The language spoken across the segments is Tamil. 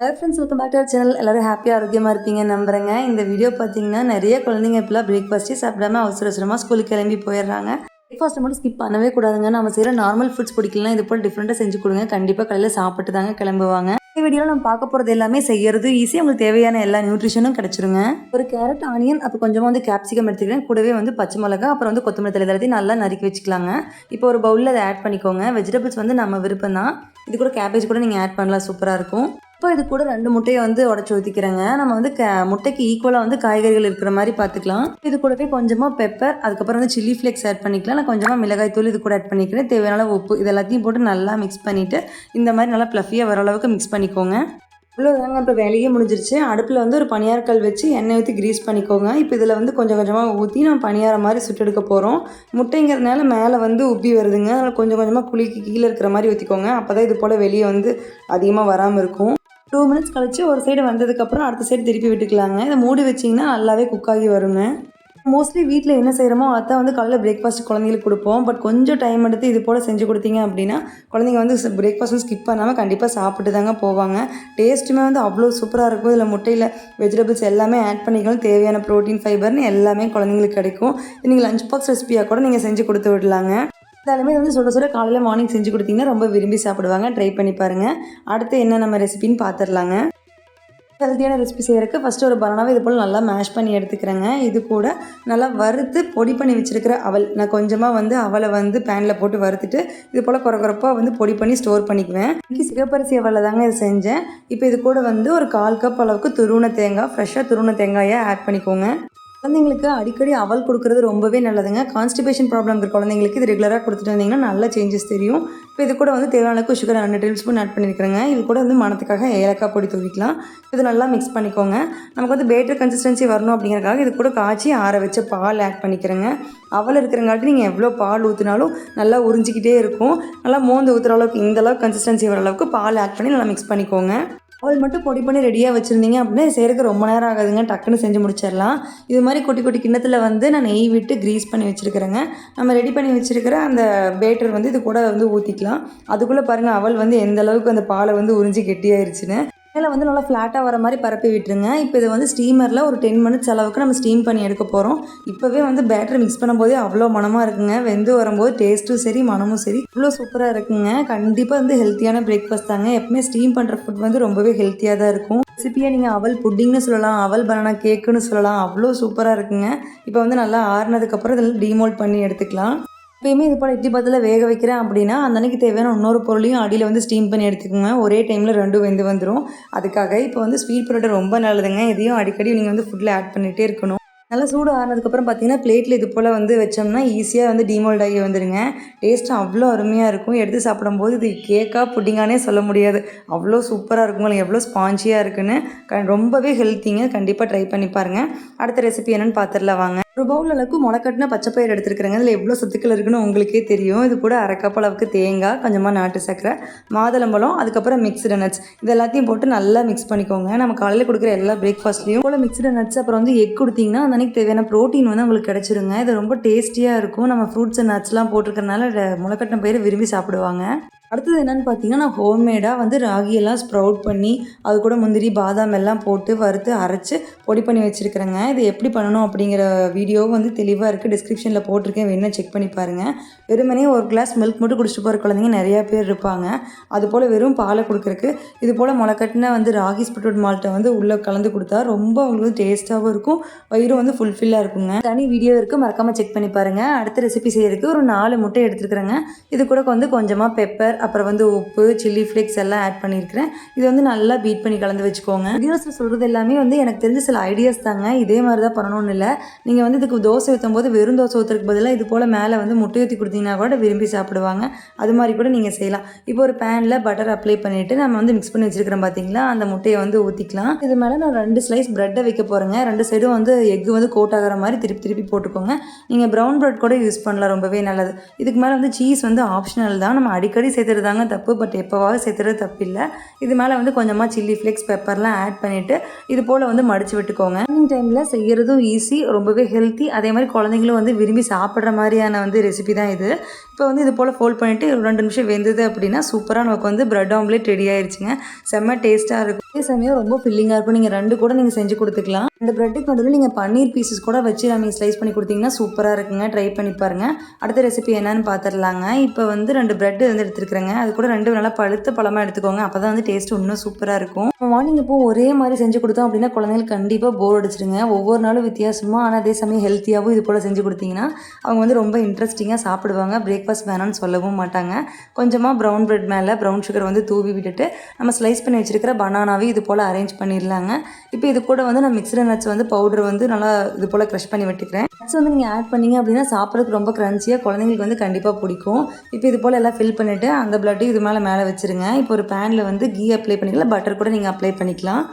Hello friends welcome back to our channel எல்லோரும் ஹாப்பியாக ஆரோக்கியமாக இருப்பீங்க நம்புகிறேங்க இந்த வீடியோ பார்த்தீங்கன்னா நிறைய குழந்தைங்க இப்போலாம் பிரேக்ஃபாஸ்ட்டே சாப்பிடாம அவசர அவசரமாக ஸ்கூலுக்கு கிளம்பி போயிடுறாங்க. பிரேக்ஃபாஸ்ட்டை மட்டும் ஸ்கிப் பண்ணவே கூடாதுங்க. நம்ம செய்கிற நார்மல் ஃபுட்ஸ் பிடிக்கலாம் இது போல் டிஃப்ரெண்ட்டாக செஞ்சு கொடுங்க. கண்டிப்பாக காலையில் சாப்பிட்டு தாங்க கிளம்புவாங்க. இந்த வீடியோவில் நம்ம பார்க்க போகிறது எல்லாமே செய்யறது ஈஸி உங்களுக்கு தேவையான எல்லா நியூட்ரிஷனும் கிடச்சிருங்க. ஒரு கேரட் ஆனியன் அப்போ கொஞ்சமாக வந்து கேப்சிகம் எடுத்துக்கிறேன். கூடவே வந்து பச்சை மிளகா அப்புறம் வந்து கொத்தமல்லி தலை எல்லாத்தையும் நல்லா நறுக்கி வச்சுக்கலாங்க. இப்போ ஒரு பவுலில் அதை ஆட் பண்ணிக்கோங்க. வெஜிடபிள்ஸ் வந்து நம்ம விருப்பம் தான் இது கூட கேபேஜ் கூட நீங்கள் ஆட் பண்ணலாம். சூப்பராக இருக்கும். இப்போ இது கூட ரெண்டு முட்டையை வந்து உடச்சி ஊற்றிக்கிறேங்க நம்ம வந்து க முட்டைக்கு ஈக்குவலாக வந்து காய்கறிகள் இருக்கிற மாதிரி பார்த்துக்கலாம் இது கூடவே கொஞ்சமாக பெப்பர் அதுக்கப்புறம் வந்து சில்லி ஃப்ளேக்ஸ் ஆட் பண்ணிக்கலாம். நான் கொஞ்சமாக மிளகாய் தூள் இது கூட ஆட் பண்ணிக்கிறேன். தேவையான உப்பு இது எல்லாத்தையும் போட்டு நல்லா மிக்ஸ் பண்ணிவிட்டு இந்த மாதிரி நல்லா ப்ளஃபியாக வர அளவுக்கு மிக்ஸ் பண்ணிக்கோங்க. இவ்வளோதாங்க இப்போ வேலையே முடிஞ்சிருச்சு. அடுப்பில் வந்து ஒரு பணியாரக்கல் வச்சு எண்ணெய் ஊற்றி க்ரீஸ் பண்ணிக்கோங்க. இப்போ இதில் வந்து கொஞ்சம் கொஞ்சமாக ஊற்றி நம்ம பணியார மாதிரி சுட்டெடுக்க போகிறோம் முட்டைங்கிறதுனால மேலே வந்து உப்பி வருதுங்க. அதனால் கொஞ்சம் கொஞ்சமாக குளிக்கு கீழே இருக்கிற மாதிரி ஊற்றிக்கோங்க அப்போ தான் இது போல் வெளியே வந்து அதிகமாக வராமல் இருக்கும். டூ மினிட்ஸ் கழிச்சு ஒரு சைடு வந்ததுக்கப்புறம் அடுத்த சைடு திருப்பி விட்டுக்கலாங்க. இதை மூடி வச்சிங்கன்னா நல்லாவே குக் ஆகி வருங்க. மோஸ்ட்லி வீட்டில் என்ன செய்கிறோமோ அதான் வந்து காலையில் பிரேக்ஃபாஸ்ட் குழந்தைங்களுக்கு கொடுப்போம். பட் கொஞ்சம் டைம் எடுத்து இது போல் செஞ்சு கொடுத்தீங்க அப்படின்னா குழந்தைங்க வந்து பிரேக்ஃபாஸ்ட்டும் ஸ்கிப் பண்ணாமல் கண்டிப்பாக சாப்பிட்டு தாங்க போவாங்க. டேஸ்ட்டுமே வந்து அவ்வளோ சூப்பராக இருக்கும். இதில் முட்டையில் வெஜிடபிள்ஸ் எல்லாமே ஆட் பண்ணிக்கலாம் தேவையான ப்ரோட்டீன் ஃபைபர்னு எல்லாமே குழந்தைங்களுக்கு கிடைக்கும். நீங்கள் லஞ்ச் பாக்ஸ் ரெசிபியாக கூட நீங்கள் செஞ்சு கொடுத்து விடலாங்க. இருந்தாலுமே வந்து சுட சுட காலையில் மார்னிங் செஞ்சு கொடுத்தீங்கன்னா ரொம்ப விரும்பி சாப்பிடுவாங்க. ட்ரை பண்ணி பாருங்கள் அடுத்து என்ன நம்ம ரெசிபின்னு பார்த்துடலாங்க ஹெல்த்தியான ரெசிபி செய்கிறதுக்கு ஃபஸ்ட்டு ஒரு பனானாவை இது போல் நல்லா மேஷ் பண்ணி எடுத்துக்கிறேங்க. இது கூட நல்லா வறுத்து பொடி பண்ணி வச்சுருக்கிற அவல். நான் கொஞ்சமாக வந்து அவலை வந்து பேனில் போட்டு வறுத்துட்டு இது போல் குறை வந்து பொடி பண்ணி ஸ்டோர் பண்ணிக்குவேன். இன்றைக்கி சிகப்பரிசி அவலில் தாங்க இது செஞ்சேன். இப்போ இது கூட வந்து ஒரு கால் கப் அளவுக்கு துருண தேங்காய் ஃப்ரெஷ்ஷாக துருவன தேங்காயை ஆட் பண்ணிக்கோங்க. குழந்தைங்களுக்கு அடிக்கடி அவல் கொடுக்குறது ரொம்பவே நல்லதுங்க. கான்ஸ்டிபேஷன் ப்ராப்ளம் இருக்கிற குழந்தைங்களுக்கு இது ரெகுலராக கொடுத்துட்டு வந்தீங்கன்னா நல்ல சேஞ்சஸ் தெரியும். இப்போ இது கூட வந்து தேவையான அளவுக்கு சுகர் ரெண்டு டேபிள் ஸ்பூன் ஆட் பண்ணியிருக்கிறேங்க இது கூட வந்து மணத்துக்காக ஏலக்காய் பொடி தூவிக்கலாம். இது நல்லா மிக்ஸ் பண்ணிக்கோங்க. நமக்கு வந்து பேட்டர் கன்சிஸ்டன்சி வரணும் அப்படிங்கிறக்காக இது கூட காய்ச்சி ஆற வச்ச பால் ஆட் பண்ணிக்கிறேங்க. அவல் இருக்கிறங்காட்டி நீங்கள் எவ்வளோ பால் ஊற்றினாலும் நல்லா உறிஞ்சிக்கிட்டே இருக்கும். நல்லா மோந்து ஊற்றுற அளவுக்கு இந்த அளவுக்கு கன்சிஸ்டன்சி வர அளவுக்கு பால் ஆட் பண்ணி நல்லா மிக்ஸ் பண்ணிக்கோங்க. அவள் மட்டும் பொடி பண்ணி ரெடியாக வச்சுருந்தீங்க அப்படின்னா செய்கிறதுக்கு ரொம்ப நேரம் ஆகாதுங்க. டக்குன்னு செஞ்சு முடிச்சிடலாம். இது மாதிரி குட்டி குட்டி கிண்ணத்தில் வந்து நான் நெய் விட்டு க்ரீஸ் பண்ணி வச்சுருக்கிறேங்க. நம்ம ரெடி பண்ணி வச்சுருக்கிற அந்த பேட்டர் வந்து இது கூட வந்து ஊற்றிக்கலாம் அதுக்குள்ளே பாருங்கள் அவள் வந்து எந்த அளவுக்கு அந்த பாலை வந்து உறிஞ்சி கெட்டியாயிருச்சுன்னு. மேலே வந்து நல்லா ஃப்ளாட்டாக வர மாதிரி பரப்பி விட்டுருங்க. இப்போ இதை வந்து ஸ்டீமரில் ஒரு டென் மினிட்ஸ் அளவுக்கு நம்ம ஸ்டீம் பண்ணி எடுக்க போகிறோம் இப்போவே வந்து பேட்டர் மிக்ஸ் பண்ணும்போதே அவ்வளோ மனமாக இருக்குங்க. வெந்து வரும்போது டேஸ்ட்டும் சரி மனமும் சரி இவ்வளோ சூப்பராக இருக்குங்க. கண்டிப்பாக வந்து ஹெல்த்தியான பிரேக்ஃபாஸ்ட் தாங்க. எப்பவுமே ஸ்டீம் பண்ணுற ஃபுட் வந்து ரொம்பவே ஹெல்த்தியாக தான் இருக்கும். ரெசிபியாக நீங்கள் அவல் புட்டிங்னு சொல்லலாம் அவல் பனானா கேக்குன்னு சொல்லலாம் அவ்வளோ சூப்பராக இருக்குங்க. இப்போ வந்து நல்லா ஆறுனதுக்கப்புறம் இதெல்லாம் டீமோல்ட் பண்ணி எடுத்துக்கலாம். எப்பயுமே இது போல் இட்லி பாத்தில் வேக வைக்கிறேன் அப்படின்னா அந்த அன்னைக்கு தேவையான இன்னொரு பொருளையும் அடியில் வந்து ஸ்டீம் பண்ணி எடுத்துக்கோங்க. ஒரே டைமில் ரெண்டும் வெந்து வந்துடும் அதுக்காக இப்போ வந்து ஸ்வீட் பொட்டேட்டோ ரொம்ப நல்லதுங்க. இதையும் அடிக்கடி நீங்கள் வந்து ஃபுட்டில் ஆட் பண்ணிகிட்டே இருக்கணும். நல்லா சூடு ஆனதுக்கப்புறம் பார்த்தீங்கன்னா பிளேட்டில் இது போல் வந்து வச்சோம்னா ஈஸியாக வந்து டீமோல்ட் ஆகி வந்துடுங்க டேஸ்ட்டு அவ்வளோ அருமையாக இருக்கும். எடுத்து சாப்பிடும்போது இது கேக்காக புட்டிங்கானே சொல்ல முடியாது. அவ்வளோ சூப்பராக இருக்கும் எவ்வளோ ஸ்பாஞ்சியாக இருக்குன்னு. க ரொம்பவே ஹெல்த்திங்க கண்டிப்பாக ட்ரை பண்ணி பாருங்கள் அடுத்த ரெசிபி என்னென்னு பார்த்துடலாம் வாங்க. ஒரு பவுல் அளவுக்கு முளைக்கட்டின பச்சைப்பயிர் எடுத்துருக்குறேங்க. இதில் எவ்வளோ சத்துக்கள் இருக்குன்னு உங்களுக்கே தெரியும். இது கூட அரை அளவுக்கு தேங்காய் கொஞ்சமாக நாட்டு சர்க்கரை மாதுளம்பழம் அதுக்கப்புறம் மிக்ஸ்டு நட்ஸ் இது எல்லாத்தையும் போட்டு நல்லா மிக்ஸ் பண்ணிக்கோங்க. நம்ம காலையில் கொடுக்குற எல்லா பிரேக்ஃபாஸ்ட்லேயும் போல் மிக்ஸ்டு நட்ஸ் அப்புறம் வந்து எக் கொடுத்தீங்கன்னா அந்த அன்னைக்கு தேவையான ப்ரோட்டீன் வந்து உங்களுக்கு கிடச்சிருங்க. இது ரொம்ப டேஸ்டியாக இருக்கும். நம்ம ஃப்ரூட்ஸ் அண்ட் நட்ஸ்லாம் போட்டிருக்கறனால முளைக்கட்டின பயிரை விரும்பி சாப்பிடுவாங்க. அடுத்தது என்னென்னு பார்த்தீங்கன்னா நான் ஹோம்மேடாக வந்து ராகியெல்லாம் ஸ்ப்ரவுட் பண்ணி அது கூட முந்திரி பாதாம் எல்லாம் போட்டு வறுத்து அரைச்சி பொடி பண்ணி வச்சுருக்கிறேங்க. இது எப்படி பண்ணணும் அப்படிங்கிற வீடியோவும் வந்து தெளிவாக இருக்குது டிஸ்கிரிப்ஷனில் போட்டிருக்கேன். வேணா செக் பண்ணி பாருங்கள் வெறுமனே ஒரு கிளாஸ் மில்க் மட்டும் குடிச்சிட்டு போகிற குழந்தைங்க நிறையா பேர் இருப்பாங்க. அது போல் வெறும் பாலை கொடுக்குறக்கு இது போல் முளைக்கட்டின வந்து ராகி ஸ்பிட்டோட் மால்ட்டை வந்து உள்ளே கலந்து கொடுத்தா ரொம்ப உங்களுக்கு டேஸ்ட்டாகவும் இருக்கும். வயிறும் வந்து ஃபுல்ஃபில்லாக இருக்குங்க. தனி வீடியோ இருக்குது மறக்காமல் செக் பண்ணி பாருங்கள் அடுத்த ரெசிபி செய்யறதுக்கு ஒரு நாலு முட்டை எடுத்துருக்குறேங்க. இது கூட வந்து கொஞ்சமாக பெப்பர் அப்புறம் வந்து உப்பு சில்லி ஃப்ளேக்ஸ் எல்லாம் ஆட் பண்ணியிருக்கிறேன் இது வந்து நல்லா பீட் பண்ணி கலந்து வச்சுக்கோங்க. வீடியோஸில் சொல்கிறது எல்லாமே வந்து எனக்கு தெரிஞ்ச சில ஐடியாஸ் தாங்க. இதே மாதிரி தான் பண்ணணும்னு இல்லை. நீங்கள் வந்து இதுக்கு தோசை ஊற்றும் போது வெறும் தோசை ஊற்றுறதுக்கு பதிலாக இது போல் மேலே வந்து முட்டை ஊற்றி கொடுத்தீங்கன்னா கூட விரும்பி சாப்பிடுவாங்க. அது மாதிரி கூட நீங்கள் செய்யலாம். இப்போ ஒரு பேனில் பட்டர் அப்ளை பண்ணிவிட்டு நம்ம வந்து மிக்ஸ் பண்ணி வச்சுருக்கிறோம் பார்த்தீங்களா அந்த முட்டையை வந்து ஊற்றிக்கலாம் இது மேலே நான் ரெண்டு ஸ்லைஸ் ப்ரெட்டை வைக்க போகிறேங்க ரெண்டு சைடும் வந்து எக் வந்து கோட் ஆகிற மாதிரி திருப்பி திருப்பி போட்டுக்கோங்க. நீங்கள் ப்ரௌன் ப்ரெட் கூட யூஸ் பண்ணலாம். ரொம்பவே நல்லது. இதுக்கு மேலே வந்து சீஸ் வந்து ஆப்ஷனல் தான். நம்ம அடிக்கடி சேர்த்துறது தாங்க தப்பு பட் எப்போவாவது சேர்த்துறது தப்பு இல்லை இது மேலே வந்து கொஞ்சமாக சில்லி ஃப்ளேக்ஸ் பெப்பர்லாம் ஆட் பண்ணிவிட்டு இது போல் வந்து மடித்து விட்டுக்கோங்க. ஈவினிங் டைமில் செய்கிறதும் ஈஸி ரொம்பவே ஹெல்த்தி அதே மாதிரி குழந்தைங்களும் வந்து விரும்பி சாப்பிட்ற மாதிரியான வந்து ரெசிபி தான் இது. இப்போ வந்து இது போல் ஃபோல்ட் பண்ணிவிட்டு ரெண்டு நிமிஷம் வெந்தது அப்படின்னா சூப்பராக நமக்கு வந்து ப்ரெட் ஆம்லேட் ரெடி ஆயிடுச்சுங்க செம்ம டேஸ்ட்டாக இருக்கும். அதே சமயம் ரொம்ப ஃபில்லிங்காக இருக்கும். நீங்கள் ரெண்டு கூட நீங்கள் செஞ்சு கொடுத்துக்கலாம். இந்த ப்ரெட்டுக்கு வந்து நீங்கள் பன்னீர் பீசஸ் கூட வச்சு நம்ம ஸ்லைஸ் பண்ணி கொடுத்தீங்கன்னா சூப்பராக இருக்குங்க. ட்ரை பண்ணி பாருங்கள் அடுத்த ரெசிபி என்னன்னு பார்த்துடலாங்க இப்போ வந்து ரெண்டு பிரெட் வந்து எடுத்துருக்குறேங்க. அது கூட ரெண்டு நல்லா பழுத்த பழமாக எடுத்துக்கோங்க. அப்போ தான் வந்து டேஸ்ட் இன்னும் சூப்பராக இருக்கும். மார்னிங் இப்போ ஒரே மாதிரி செஞ்சு கொடுத்தோம் அப்படின்னா குழந்தைங்களுக்கு கண்டிப்பாக போர் அடிச்சிடுங்க ஒவ்வொரு நாளும் வித்தியாசமாக ஆனால் அதே சமயம் ஹெல்த்தியாகவும் இது போல் செஞ்சு கொடுத்தீங்கன்னா அவங்க வந்து ரொம்ப இன்ட்ரெஸ்டிங்காக சாப்பிடுவாங்க. பிரேக்ஃபாஸ்ட் வேணாம்னு சொல்லவும் மாட்டாங்க. கொஞ்சமாக ப்ரௌன் பிரெட் மேலே ப்ரௌன் சுகர் வந்து தூவி விட்டுட்டு நம்ம ஸ்லைஸ் பண்ணி வச்சிருக்கிற பனானாவே இது போல் அரேஞ்ச் பண்ணிடலாங்க. இப்போ இது கூட வந்து நான் மிக்சர் நட்ஸ் வந்து பவுடர் வந்து நல்லா இது போல் க்ரஷ் பண்ணி விட்டுக்கிறேன். நட்ஸ் வந்து நீங்கள் ஆட் பண்ணிங்க அப்படின்னா சாப்பிட்றதுக்கு ரொம்ப க்ரன்ச்சியாக குழந்தைங்களுக்கு வந்து கண்டிப்பாக பிடிக்கும். இப்போ இது போல் எல்லாம் ஃபில் பண்ணிவிட்டு அந்த பிளட்டு இது மேலே மேலே வச்சுருங்க. இப்போ ஒரு பேனில் வந்து கீ அப்ளை பண்ணிக்கலாம் பட்டர் கூட நீங்கள் அப்ளை பண்ணிக்கலாம்.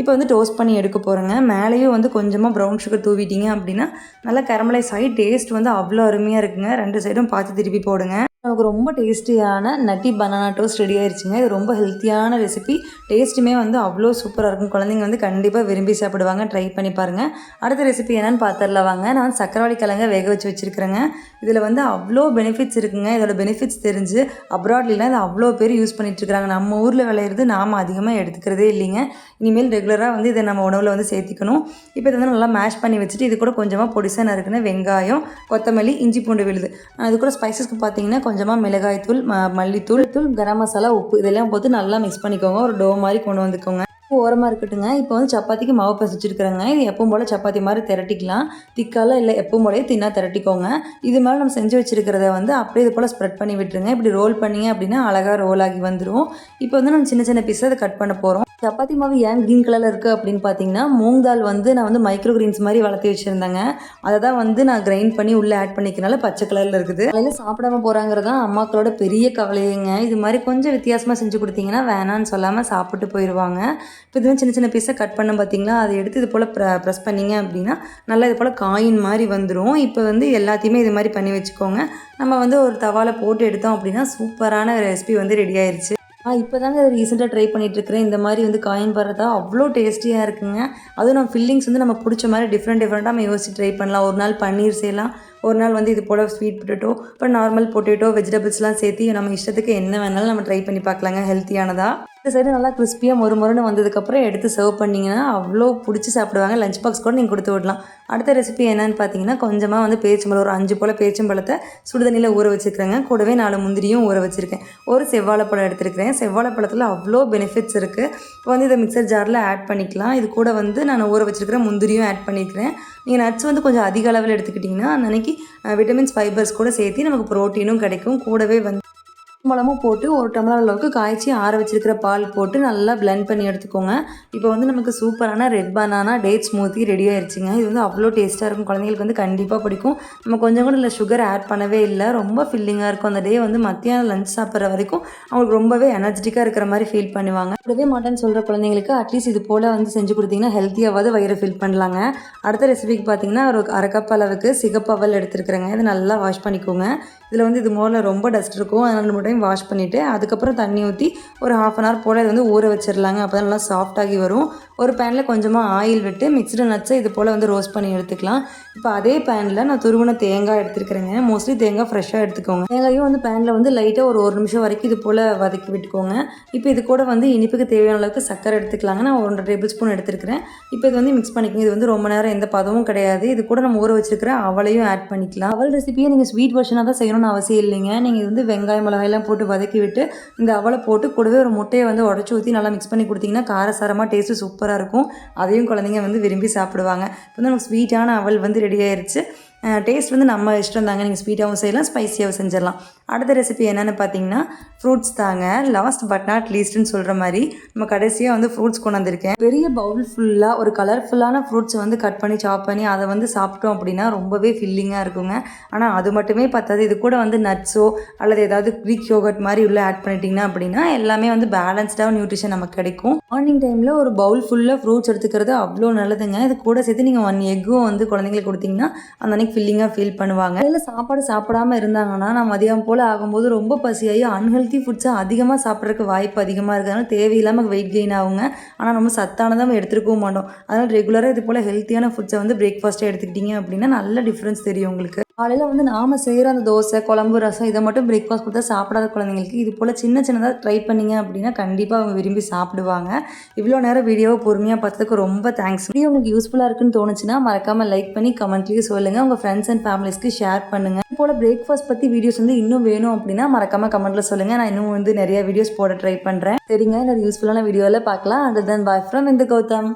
இப்போ வந்து டோஸ்ட் பண்ணி எடுக்க போகிறேங்க மேலேயும் வந்து கொஞ்சமாக ப்ரௌன் சுகர் தூவிட்டீங்க அப்படின்னா நல்லா கரமலைஸ் ஆகி டேஸ்ட் வந்து அவ்வளோ அருமையாக இருக்குங்க. ரெண்டு சைடும் பார்த்து திருப்பி போடுங்க. நமக்கு ரொம்ப டேஸ்டியான நட்டி பனானா டோஸ்ட் ரெடி ஆயிருச்சுங்க. இது ரொம்ப ஹெல்த்தியான ரெசிபி டேஸ்ட்டுமே வந்து அவ்வளோ சூப்பராக இருக்கும். குழந்தைங்க வந்து கண்டிப்பாக விரும்பி சாப்பிடுவாங்க. ட்ரை பண்ணி பாருங்கள் அடுத்த ரெசிபி என்னென்னு பார்த்துடல வாங்க. நான் வந்து சக்கரவாளி கிழங்க வேக வச்சு வச்சுருக்கிறேங்க. இதில் வந்து அவ்வளோ பெனிஃபிட்ஸ் இருக்குங்க. இதோட பெனிஃபிட்ஸ் தெரிஞ்சு அப்ராட்லாம் இது அவ்வளோ பேர் யூஸ் பண்ணிட்டு நம்ம ஊரில் விளையிறது நாம் அதிகமாக எடுத்துக்கிறதே இல்லைங்க. இனிமேல் ரெகுலராக வந்து இதை நம்ம உணவில் வந்து சேர்த்திக்கணும். இப்போ இதை வந்து நல்லா மேஷ் பண்ணி வச்சுட்டு இது கூட கொஞ்சமாக பொடிசாக நறுக்குன வெங்காயம் கொத்தமல்லி இஞ்சி பூண்டு விழுது. அது கூட ஸ்பைசஸ்க்கு பார்த்தீங்கன்னா கொஞ்சமாக மிளகாய்த்தூள் ம மல்லித்தூள் தூள் கரம் மசாலா உப்பு இதெல்லாம் போட்டு நல்லா மிக்ஸ் பண்ணிக்கோங்க. ஒரு டோ மாதிரி கொண்டு வந்துக்கோங்க. ஓரமாக இருக்கட்டுங்க. இப்போ வந்து சப்பாத்திக்கு மாவு பசிச்சிருக்கிறேங்க இது எப்பவும் போல் சப்பாத்தி மாதிரி திரட்டிக்கலாம். திக்கால இல்லை எப்பவும் போலே தின்னா திரட்டிக்கோங்க. இது மேலே நம்ம செஞ்சு வச்சிருக்கிறத வந்து அப்படியே இது போல் ஸ்ப்ரெட் பண்ணி விட்டுருங்க. இப்படி ரோல் பண்ணீங்க அப்படின்னா அழகாக ரோல் ஆகி வந்துடும் இப்போ வந்து நம்ம சின்ன சின்ன பீஸை அதை கட் பண்ண போகிறோம் சப்பாத்தி மாவு ஏன் க்ரீன் கலரில் இருக்குது அப்படின்னு பார்த்தீங்கன்னா மூங் தால் வந்து நான் வந்து மைக்ரோ கிரீன்ஸ் மாதிரி வளர்த்தி வச்சுருந்தேங்க. அதை தான் வந்து நான் கிரைண்ட் பண்ணி உள்ளே ஆட் பண்ணிக்கனால பச்சை கலரில் இருக்குது. காலையில் சாப்பிடாம போகிறாங்கிறது தான் அம்மாக்களோட பெரிய கவலையேங்க. இது மாதிரி கொஞ்சம் வித்தியாசமாக செஞ்சு கொடுத்தீங்கன்னா வேணான்னு சொல்லாமல் சாப்பிட்டு போயிடுவாங்க இப்போ இதுவும் சின்ன சின்ன பீஸாக கட் பண்ண பார்த்தீங்களா? அதை எடுத்து இது போல் ப்ர ப்ரெஸ் பண்ணீங்க அப்படின்னா நல்லா இது போல் காயின் மாதிரி வந்துடும் இப்போ வந்து எல்லாத்தையுமே இது மாதிரி பண்ணி வச்சுக்கோங்க. நம்ம வந்து ஒரு தவால போட்டு எடுத்தோம் அப்படின்னா சூப்பரான ரெசிபி வந்து ரெடி ஆயிடுச்சு ஆ இப்போ தாங்க ரீசெண்டாக ட்ரை பண்ணிகிட்ருக்கிறேன் இந்த மாதிரி வந்து காயின் பரோட்டா அவ்வளோ டேஸ்டியாக இருக்குங்க. அதுவும் நம்ம ஃபில்லிங்ஸ் வந்து நம்ம பிடிச்ச மாதிரி டிஃப்ரெண்ட் டிஃப்ரெண்ட்டாக நம்ம யோசிச்சு ட்ரை பண்ணலாம். ஒரு நாள் பன்னீர் செய்யலாம். ஒரு நாள் வந்து இது போல் ஸ்வீட் பொட்டேட்டோ அப்புறம் நார்மல் பொட்டேட்டோ வெஜிடபிள்ஸ்லாம் சேர்த்து நம்ம இஷ்டத்துக்கு என்ன வேணாலும் நம்ம ட்ரை பண்ணி பார்க்கலாங்க. ஹெல்த்தியானதாக இந்த சைடு நல்லா கிறிஸ்பியாக மொறு மொறுன்னு வந்ததுக்கப்புறம் எடுத்து சர்வ் பண்ணிங்கன்னா அவ்வளோ பிடிச்சி சாப்பிடுவாங்க. லஞ்ச் பாக்ஸ் கூட நீங்கள் கொடுத்து விடலாம். அடுத்த ரெசிபி என்னன்னு பார்த்தீங்கன்னா கொஞ்சமாக வந்து பேரிச்சம்பழம் ஒரு அஞ்சு போல் பேரிச்சம்பழத்தை சுடுதண்ணியில் ஊற வச்சுருக்கிறேங்க கூடவே நாலு முந்திரியும் ஊற வச்சுருக்கேன். ஒரு செவ்வாழைப்பழம் எடுத்துருக்கிறேன். செவ்வாழைப்பழத்தில் அவ்வளோ பெனிஃபிட்ஸ் இருக்குது இப்போ வந்து இதை மிக்சர் ஜாரில் ஆட் பண்ணிக்கலாம். இது கூட வந்து நான் ஊற வச்சுருக்கிற முந்திரியும் ஆட் பண்ணிக்கிறேன். நீங்கள் நட்ஸ் வந்து கொஞ்சம் அதிக அளவில் எடுத்துக்கிட்டிங்கன்னா அன்னைக்கு விட்டமின்ஸ் ஃபைபர்ஸ் கூட சேர்த்து நமக்கு ப்ரோட்டீனும் கிடைக்கும். கூடவே வந்து மிளமும் போட்டு ஒரு டம்ளர் அளவுக்கு காய்ச்சி ஆற வச்சிருக்கிற பால் போட்டு நல்லா பிளெண்ட் பண்ணி எடுத்துக்கோங்க. இப்போ வந்து நமக்கு சூப்பரான red banana date smoothie ready ஆயிடுச்சுங்க இது வந்து அவ்வளோ டேஸ்ட்டாக இருக்கும். குழந்தைங்களுக்கு வந்து கண்டிப்பாக பிடிக்கும். நம்ம கொஞ்சம் கூட இல்லை சுகர் ஆட் பண்ணவே இல்லை. ரொம்ப ஃபில்லிங்காக இருக்கும். அந்த டே வந்து மத்தியானம் லஞ்ச் சாப்பிட்ற வரைக்கும் அவங்களுக்கு ரொம்பவே எனர்ஜெட்டிக்காக இருக்கிற மாதிரி ஃபீல் பண்ணுவாங்க. கூடவே மாட்டேன்னு சொல்கிற குழந்தைங்களுக்கு அட்லீஸ்ட் இது போல் வந்து செஞ்சு கொடுத்தீங்கன்னா ஹெல்த்தியாவது வயிறு ஃபில் பண்ணலாங்க. அடுத்த ரெசிபிக்கு பார்த்தீங்கன்னா ஒரு அரை கப் அளவுக்கு சிகப்பவல் எடுத்துருக்குறேங்க. இது நல்லா வாஷ் பண்ணிக்கோங்க. இதில் வந்து இது மோரில் ரொம்ப டஸ்ட் இருக்கும். அதனால் ரெண்டு மூணு வாஷ் பண்ணிவிட்டு அதுக்கப்புறம் தண்ணி ஊற்றி ஒரு ஹாஃப் அன் ஹவர் போல் இது வந்து ஊற வச்சிடலாங்க அப்போ தான் நல்லா சாஃப்டாகி வரும். ஒரு பேனில் கொஞ்சமாக ஆயில் விட்டு மிக்ஸ்டு நட்ஸை இது போல் வந்து ரோஸ்ட் பண்ணி எடுத்துக்கலாம். இப்போ அதே பேனில் நான் துருவின தேங்காய் எடுத்துருக்கிறேங்க. மோஸ்ட்லி தேங்காய் ஃப்ரெஷ்ஷாக எடுத்துக்கோங்க. தேங்காயும் வந்து பேனில் வந்து லைட்டாக ஒரு ஒரு நிமிஷம் வரைக்கும் இது போல் வதக்கி விட்டுக்கோங்க. இப்போ இது கூட வந்து இனிப்புக்கு தேவையான அளவுக்கு சக்கரை எடுத்துக்கலாங்க. நான் ஒன்றரை டேபிள் ஸ்பூன் எடுத்துருக்கிறேன். இப்போ இது வந்து மிக்ஸ் பண்ணிக்கோங்க. இது வந்து ரொம்ப நேரம் எந்த பதமும் கிடையாது. இது கூட நம்ம ஊற வச்சிருக்கிற அவளையும் ஆட் பண்ணிக்கலாம். அவள் ரெசிபியை நீங்கள் ஸ்வீட் வெர்ஷனாக தான் செய்யணும்னு அவசியம் இல்லைங்க. நீங்கள் வந்து வெங்காயம் மிளகாயெல்லாம் போட்டு வதக்கி விட்டு இந்த அவளை போட்டு கூடவே ஒரு முட்டையை வந்து உடச்சி ஊற்றி நல்லா மிக்ஸ் பண்ணி கொடுத்தீங்கன்னா காரசாரமாக டேஸ்ட்டு சூப்பராக இருக்கும். அதையும் குழந்தைங்க வந்து விரும்பி சாப்பிடுவாங்க. இப்போ வந்து நமக்கு ஸ்வீட்டான அவல் வந்து ரெடி ஆயிருச்சு. டேஸ்ட் வந்து நம்ம இஷ்டம் தாங்க. நீங்கள் ஸ்வீட்டாகவும் செய்யலாம் ஸ்பைசியாகவும் செஞ்சிடலாம். அடுத்த ரெசிபி என்னென்னு பார்த்தீங்கன்னா ஃப்ரூட்ஸ் தாங்க. லாஸ்ட் பட் நாட் லீஸ்ட்னு சொல்கிற மாதிரி நம்ம கடைசியாக வந்து ஃப்ரூட்ஸ் கொண்டு வந்திருக்கேன். பெரிய பவுல் ஃபுல்லாக ஒரு கலர்ஃபுல்லான ஃப்ரூட்ஸை வந்து கட் பண்ணி சாப் பண்ணி அதை வந்து சாப்பிட்டோம் அப்படின்னா ரொம்பவே ஃபில்லிங்காக இருக்குங்க. ஆனால் அது மட்டுமே பத்தாது. இது கூட வந்து நட்ஸோ அல்லது ஏதாவது க்ரீக் யோகட் மாதிரி உள்ளே ஆட் பண்ணிட்டீங்கன்னா அப்படின்னா எல்லாமே வந்து பேலன்ஸ்டாக நியூட்ரிஷன் நமக்கு கிடைக்கும். மார்னிங் டைமில் ஒரு பவுல் ஃபுல்லாக ஃப்ரூட்ஸ் எடுத்துக்கிறது அவ்வளோ நல்லதுங்க. இது கூட சேர்த்து நீங்கள் ஒன் எக்கும் வந்து குழந்தைங்களுக்கு கொடுத்தீங்கன்னா அந்த அன்னைக்கு ஃபில்லிங்காக ஃபீல் பண்ணுவாங்க. அதில் சாப்பாடு சாப்பிடாம இருந்தாங்கன்னா நான் மதியம் போல் ஆகும்போது ரொம்ப பசியாகி அன்ஹெல்த்தி ஃபுட்ஸை அதிகமாக சாப்பிட்றதுக்கு வாய்ப்பு அதிகமாக இருக்கிறதுனால தேவையில்லாமல் வெயிட் கெயின் ஆகுங்க. ஆனால் நம்ம சத்தானதாக நம்ம எடுத்துருக்கவும் மாட்டோம். அதனால் ரெகுலராக இது போல் ஹெல்த்தியான ஃபுட்ஸை வந்து பிரேக்ஃபாஸ்ட்டாக எடுத்துக்கிட்டீங்க அப்படின்னா நல்ல டிஃப்ரென்ஸ் தெரியும் உங்களுக்கு. காலையில் வந்து நாம் செய்கிற அந்த தோசை குழம்பு ரசம் இதை மட்டும் பிரேக்ஃபாஸ்ட் கொடுத்தா சாப்பிடாத குழந்தைங்களுக்கு இது போல் சின்ன சின்னதாக ட்ரை பண்ணிங்க அப்படின்னா கண்டிப்பாக அவங்க விரும்பி சாப்பிடுவாங்க. இவ்வளோ நேரம் வீடியோவை பொறுமையாக பார்த்ததுக்கு ரொம்ப தேங்க்ஸ் வீடியோ உங்களுக்கு யூஸ்ஃபுல்லாக இருக்குன்னு தோணுச்சுன்னா மறக்காமல் லைக் பண்ணி கமெண்ட்லேயும் சொல்லுங்கள் உங்கள் ஃப்ரெண்ட்ஸ் அண்ட் ஃபேமிலிஸ்க்கு ஷேர் பண்ணுங்கள் இது போல் பிரேக்ஃபாஸ்ட் பற்றி வீடியோஸ் வந்து இன்னும் வேணும் அப்படின்னா மறக்காமல் கமெண்ட்டில் சொல்லுங்கள் நான் இன்னும் வந்து நிறைய வீடியோஸ் போட ட்ரை பண்ணுறேன் சரிங்க இன்னொரு யூஸ்ஃபுல்லான வீடியோவில் பார்க்கலாம். அது தன் பாய் ஃப்ரம் இந்த கௌதம்.